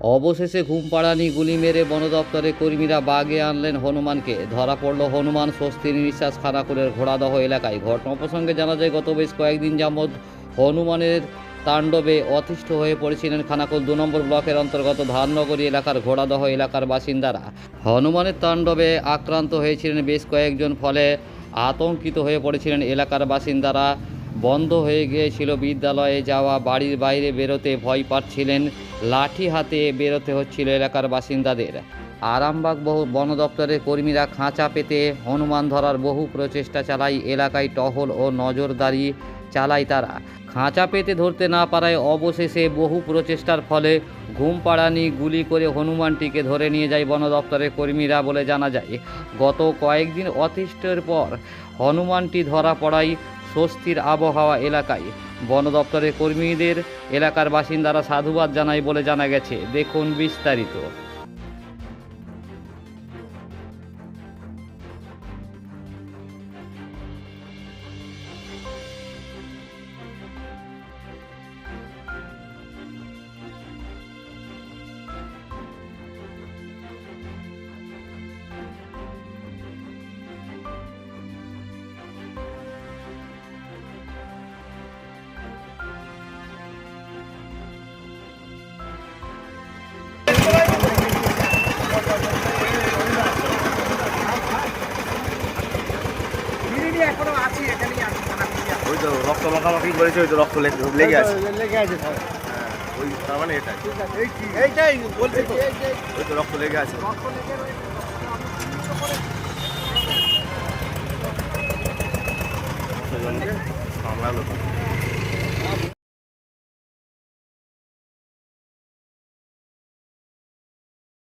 অবশেষে ঘুম পাড়ানি গুলি মেরে বন দপ্তরের কর্মীরা বাগে আনলেন হনুমানকে। ধরা পড়ল হনুমান স্বস্তির নিঃশ্বাস খানাকুলের ঘোড়াদহ এলাকায়। ঘটনা প্রসঙ্গে জানা যায়, গত বেশ কয়েকদিন যাবৎ হনুমানের তাণ্ডবে অতিষ্ঠ হয়ে পড়েছিলেন খানাকুল দু নম্বর ব্লকের অন্তর্গত ধাননগরী এলাকার ঘোড়াদহ এলাকার বাসিন্দারা। হনুমানের তাণ্ডবে আক্রান্ত হয়েছিলেন বেশ কয়েকজন, ফলে আতঙ্কিত হয়ে পড়েছিলেন এলাকার বাসিন্দারা। বন্ধ হয়ে গিয়েছিল বিদ্যালয়ে যাওয়া, বাড়ির বাইরে বেরোতে ভয় পাচ্ছিলেন লাঠি হাতে বেরোতে হচ্ছিল এলাকার বাসিন্দাদের। আরামবাগ বহু বন দপ্তরের কর্মীরা খাঁচা পেতে হনুমান ধরার বহু প্রচেষ্টা চালায় এলাকায় টহল ও নজরদারি চালায় তারা। খাঁচা পেতে ধরতে না পারায় অবশেষে বহু প্রচেষ্টার ফলে ঘুম পাড়ানি গুলি করে হনুমানটিকে ধরে নিয়ে যায় বন দপ্তরের কর্মীরা বলে জানা যায়, গত কয়েকদিন অতিষ্ঠের পর হনুমানটি ধরা পড়ায় স্বস্তির আবহাওয়া এলাকায়। বন দপ্তরের কর্মীদের এলাকার বাসিন্দারা সাধুবাদ জানায় বলে জানা গেছে। দেখুন বিস্তারিত। ওই তো রক্ত মাখামাখি করেছে ওই তো রক্ত লেগে আছে লেগে আছে। হ্যাঁ, ওই তার মানে এটাই? এইটাই বলছি তো। ওই তো রক্ত লেগে আছে রক্ত লেগে রয়েছে। সামলালো